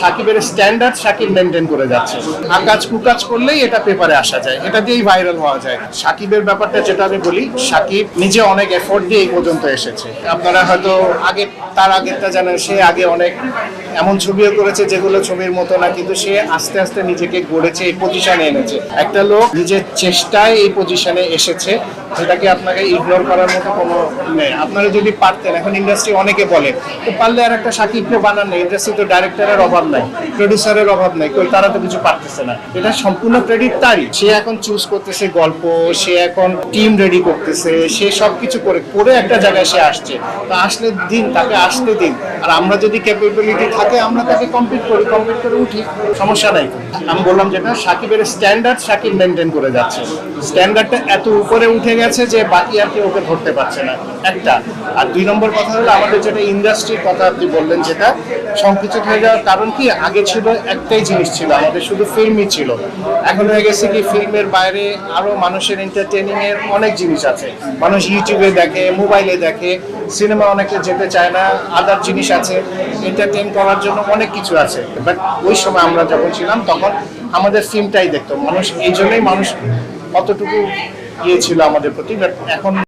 সাকিবের standard Shakib maintain করে যাচ্ছে। আর আকাজ কুকাজ করলেই এটা পেপারে আসা যায়। এটা দিয়েই ভাইরাল হওয়া যায়। সাকিবের ব্যাপারটা যেটা আমি বলি, সাকিব নিজে অনেক এফোর্ট দিয়ে এই পর্যন্ত এসেছে। আপনারা হয়তো আগে, তার আগেরটা জানেন, সে আগে অনেক এমন ছবিও করেছে যেগুলো ছবির মতো না, কিন্তু সে আস্তে আস্তে নিজেকে গড়েছে, এই পজিশনে এনেছে। একটা লোক নিজের চেষ্টায় এই পজিশনে এসেছে যেটাকে আপনাকে ইগনোর করার মতো কোনো নেই। আপনারা যদি পারতেন, এখন ইন্ডাস্ট্রি অনেকে বলে তো পারলে আর একটা সাকিবকে বানান না। ইন্ডাস্ট্রি তো ডাইরেক্টরের অভাব। নাই। প্রডিউসারের অভাব নাই কই? তারা তো কিছু পারতেছে না। এটা সম্পূর্ণ ক্রেডিট তারই। সে এখন চুজ করতেছে গল্প সে এখন টিম রেডি করতেছে সে সবকিছু করে করে একটা জায়গায় সে আসছে। তো আসলে দিন তাকে আসতে দিন। আর আমরা যদি ক্যাপাবিলিটি থাকে, আমরা তাকে কমপ্লিট করি কমপ্লিট করে উঠি। সমস্যা নাই। আমি বললাম যেটা সাকিবের স্ট্যান্ডার্ড সাকিব মেনটেন করে যাচ্ছে। স্ট্যান্ডার্ডটা এত উপরে উঠে গেছে যে, বাকি আর কেউ ওকে ধরতে পারছে না। একটা। আর দুই নম্বর কথা হলো, আমাদের যেটা ইন্ডাস্ট্রির কথা আপনি বললেন, যেটা সংকুচিত হয়ে যাওয়ার কারণ কি? আগে ছিল একটাই জিনিস ছিল, আমাদের শুধু ফিল্মই ছিল। এখন হয়ে গেছে কি ফিল্মের বাইরে আরও মানুষের এন্টারটেনিং এর অনেক জিনিস আছে। মানুষ ইউটিউবে দেখে মোবাইলে দেখে সিনেমা অনেকে যেতে চায় না আদার জিনিস আছে এন্টারটেইন করার জন্য অনেক কিছু আছে। বাট ওই সময় আমরা যখন ছিলাম, তখন আমাদের ফিল্মটাই দেখতো মানুষ, এই জন্যই মানুষ কতটুকু ইয়ে ছিল আমাদের প্রতি বাট এখন